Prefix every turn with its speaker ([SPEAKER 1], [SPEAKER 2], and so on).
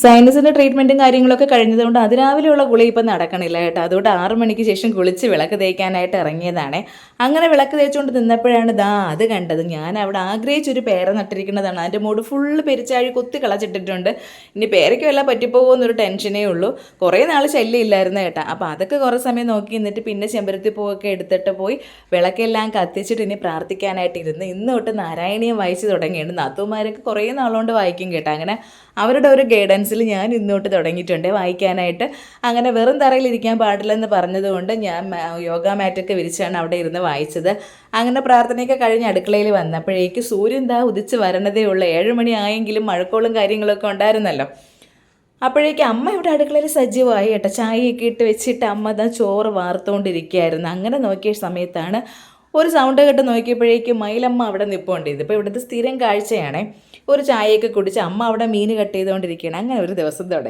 [SPEAKER 1] സൈനസിന്റെ ട്രീറ്റ്മെന്റും കാര്യങ്ങളൊക്കെ കഴിഞ്ഞതുകൊണ്ട് അതിരാവിലെയുള്ള കുളി ഇപ്പം നടക്കണില്ല കേട്ടോ. അതുകൊണ്ട് ആറു മണിക്ക് ശേഷം കുളിച്ച് വിളക്ക് തേക്കാനായിട്ട് ഇറങ്ങിയതാണ്. അങ്ങനെ വിളക്ക് തേച്ചുകൊണ്ട് നിന്നപ്പോഴാണ് ദാ അത് കണ്ടത്. ഞാൻ അവിടെ ആഗ്രഹിച്ചൊരു പേര നട്ടിരിക്കുന്നതാണ്. അതിന്റെ മൂട് ഫുള്ള് പെരിച്ചാഴി കൊത്തി കളച്ചിട്ടിട്ടുണ്ട്. ഇനി പേരയ്ക്ക് വല്ല പറ്റിപ്പോകുമോ എന്നൊരു ടെൻഷനേ ഉള്ളൂ. കുറേ നാൾ ശല്യം ഇല്ലായിരുന്നു കേട്ടോ. അപ്പോൾ അതൊക്കെ കുറേ സമയം നോക്കി നിന്നിട്ട് പിന്നെ ചെമ്പരത്തി പൂവൊക്കെ എടുത്തിട്ട് പോയി വിളക്കെല്ലാം കത്തിച്ചിട്ട് ഇനി പ്രാർത്ഥിക്കാനായിട്ട് ഇരുന്ന് ഇന്ന് തൊട്ട് നാരായണീയം വായിച്ച് തുടങ്ങിയിട്ടുണ്ട്. നാത്തുമാരൊക്കെ കുറേ നാളുകൊണ്ട് വായിക്കും കേട്ടോ. അങ്ങനെ അവരുടെ ഒരു ഗൈഡൻസിൽ ഞാൻ ഇന്നോട്ട് തുടങ്ങിയിട്ടുണ്ട്. വായിക്കാനായിട്ട് അങ്ങനെ വെറും തറയിലിരിക്കാൻ പാടില്ലെന്ന് പറഞ്ഞതുകൊണ്ട് ഞാൻ യോഗ മാറ്റൊക്കെ വിരിച്ചാണ് അവിടെ ഇരുന്ന് വായിച്ചത്. അങ്ങനെ പ്രാർത്ഥനയൊക്കെ കഴിഞ്ഞ് അടുക്കളയിൽ വന്നപ്പോഴേക്ക് സൂര്യൻ ദാ ഉദിച്ച് വരണതേ ഉള്ളൂ. ഏഴ് മണി ആയെങ്കിലും മഴക്കോളും കാര്യങ്ങളൊക്കെ ഉണ്ടായിരുന്നല്ലോ. അപ്പോഴേക്ക് അമ്മ ഇവിടെ അടുക്കളയിൽ സജീവമായി കേട്ടോ. ചായയൊക്കെ ഇട്ട് വെച്ചിട്ട് അമ്മ ദാ ചോറ് വാർത്തുകൊണ്ടിരിക്കുകയായിരുന്നു അങ്ങനെ നോക്കിയ സമയത്താണ് ഒരു സൗണ്ട് കേട്ട് നോക്കിയപ്പോഴേക്കും മയിലമ്മ അവിടെ നിൽപ്പുണ്ട് ഇതിപ്പോൾ ഇവിടുത്തെ സ്ഥിരം കാഴ്ചയാണേ. ഒരു ചായയൊക്കെ കുടിച്ച് അമ്മ അവിടെ മീൻ കട്ട് ചെയ്തുകൊണ്ടിരിക്കുകയാണ്. അങ്ങനെ ഒരു ദിവസം തുടങ്ങി.